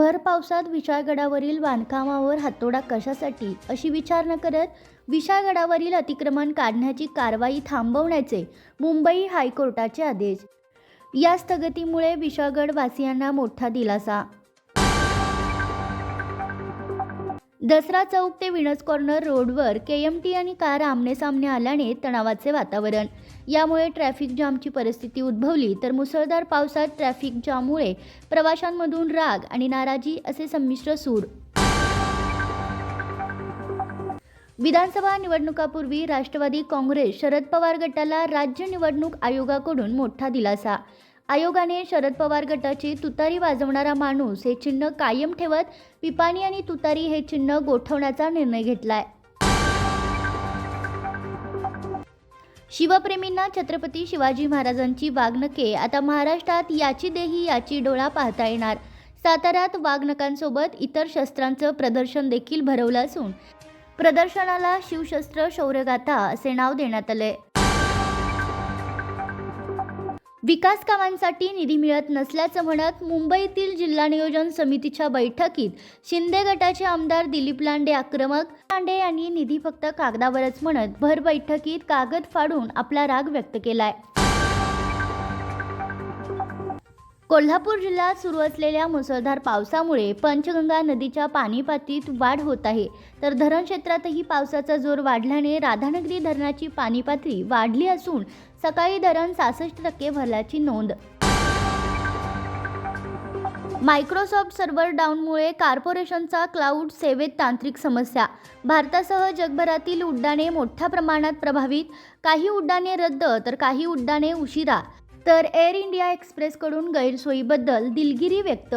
भर पावसात विशाळगडावरील बांधकामावर हातोडा कशासाठी? अशी विचार न करत विशाळगडावरील अतिक्रमण काढण्याची कारवाई थांबवण्याचे मुंबई हायकोर्टाचे आदेश. या स्थगितीमुळे विशाळगडवासियांना मोठा दिलासा दसरा चौक ते विनस कॉर्नर रोडवर के एम टी आणि कार आमनेसामने आल्याने तणावाचे वातावरण. यामुळे ट्रॅफिक जामची परिस्थिती उद्भवली तर मुसळधार पावसात ट्रॅफिक जाममुळे प्रवाशांमधून राग आणि नाराजी असे संमिश्र सूर. विधानसभा निवडणुकापूर्वी राष्ट्रवादी काँग्रेस शरद पवार गटाला राज्य निवडणूक आयोगाकडून मोठा दिलासा. आयोगाने शरद पवार गटाची तुतारी वाजवणारा माणूस हे चिन्ह कायम ठेवत पिपाणी आणि तुतारी हे चिन्ह गोठवण्याचा निर्णय घेतलाय. शिवप्रेमींना छत्रपती शिवाजी महाराजांची वाघनके आता महाराष्ट्रात याची देही याची डोळा पाहता येणार. साताऱ्यात वाघनकांसोबत इतर शस्त्रांचं प्रदर्शन देखील भरवलं असून प्रदर्शनाला शिवशस्त्र शौर्यगाथा असे नाव देण्यात आले विकास कामांसाठी निधी मिळत नसल्याचं म्हणत मुंबईतील जिल्हा नियोजन समितीच्या बैठकीत शिंदे गटाचे आमदार दिलीप लांडे आक्रमक. लांडे यांनी निधी फक्त कागदावरच म्हणत भर बैठकीत कागद फाडून आपला राग व्यक्त केलाय. कोल्हापूर जिल्ह्यात सुरू असलेल्या मुसळधार पावसामुळे पंचगंगा नदीच्या पाणीपातीत वाढ होत आहे. तर धरण क्षेत्रातही पावसाचा जोर वाढल्याने राधानगरी धरणाची पाणी पातळी वाढली असून सकाळी धरण सहासष्ट टक्के भरल्याची नोंद. मायक्रोसॉफ्ट सर्व्हर डाऊनमुळे कॉर्पोरेशनचा क्लाउड सेवेत तांत्रिक समस्या. भारतासह जगभरातील उड्डाणे मोठ्या प्रमाणात प्रभावित. काही उड्डाणे रद्द तर काही उड्डाणे उशिरा. तर एअर इंडिया एक्सप्रेसकडून गैरसोयीबद्दल दिलगिरी व्यक्त.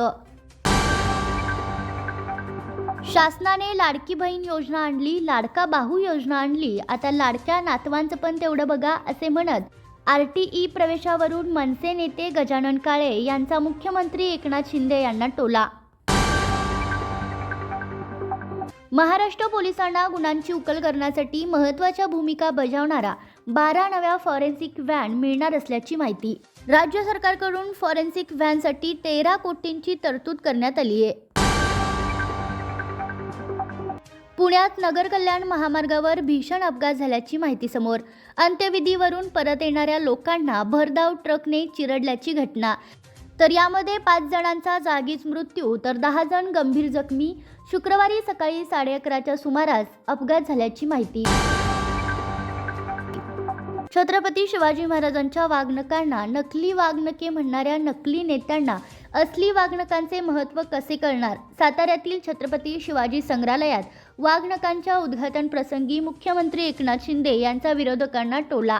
शासनाने लाडकी बहीण योजना आणली लाडका बाहू योजना आणली. आता लाडक्या नातवांचं पण तेवढं बघा असे म्हणत आर टी ई प्रवेशावरून मनसे नेते गजानन काळे यांचा मुख्यमंत्री एकनाथ शिंदे यांना टोला. महाराष्ट्र पोलिसांना गुणांची उकल करण्यासाठी महत्त्वाच्या भूमिका बजावणारा बारा नव्या फॉरेन्सिक व्हॅन मिळणार असल्याची माहिती राज्य सरकारकडून फॉरेन्सिक व्हॅनसाठी तेरा कोटींची तरतूद करण्यात आली आहे. पुण्यात नगर कल्याण महामार्गावर भीषण अपघात झाल्याची माहिती समोर. अंत्यविधीवरून परत येणाऱ्या लोकांना भरधाव ट्रकने चिरडल्याची घटना. तर यामध्ये पाच जणांचा जागीच मृत्यू तर दहा जण गंभीर जखमी. शुक्रवारी सकाळी साडे अकराच्या सुमारास अपघात झाल्याची माहिती. छत्रपती शिवाजी महाराजांच्या वागणकांना नकली वागणके म्हणणाऱ्या नकली नेत्यांना असली वागणकांचे महत्त्व कसे कळणार? साताऱ्यातील छत्रपती शिवाजी संग्रहालयात वागणकांच्या उद्घाटन प्रसंगी मुख्यमंत्री एकनाथ शिंदे यांचा विरोधकांना टोला.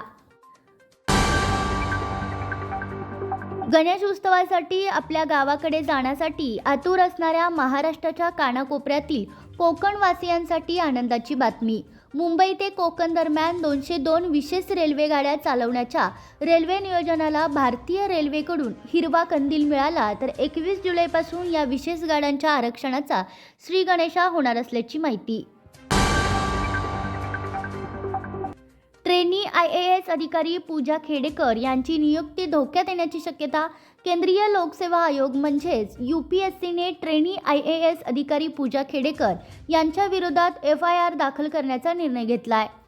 गणेश उत्सवासाठी आपल्या गावाकडे जाण्यासाठी आतुर असणाऱ्या महाराष्ट्राच्या कानाकोपऱ्यातील कोकणवासियांसाठी आनंदाची बातमी. मुंबई ते कोकण दरम्यान दोनशे दोन विशेष रेल्वे गाड्या चालवण्याच्या रेल्वे नियोजनाला भारतीय रेल्वेकडून हिरवा कंदील मिळाला तर एकवीस जुलैपासून या विशेष गाड्यांच्या आरक्षणाचा श्रीगणेशा होणार असल्याची माहिती. ट्रेनी आय ए एस अधिकारी पूजा खेडेकर यांची नियुक्ती धोक्यात येण्याची शक्यता केंद्रीय लोकसेवा आयोग म्हणजेच यू पी एस सीने ट्रेनी आय ए एस अधिकारी पूजा खेडेकर यांच्या विरोधात एफ आय आर दाखल करण्याचा निर्णय घेतला आहे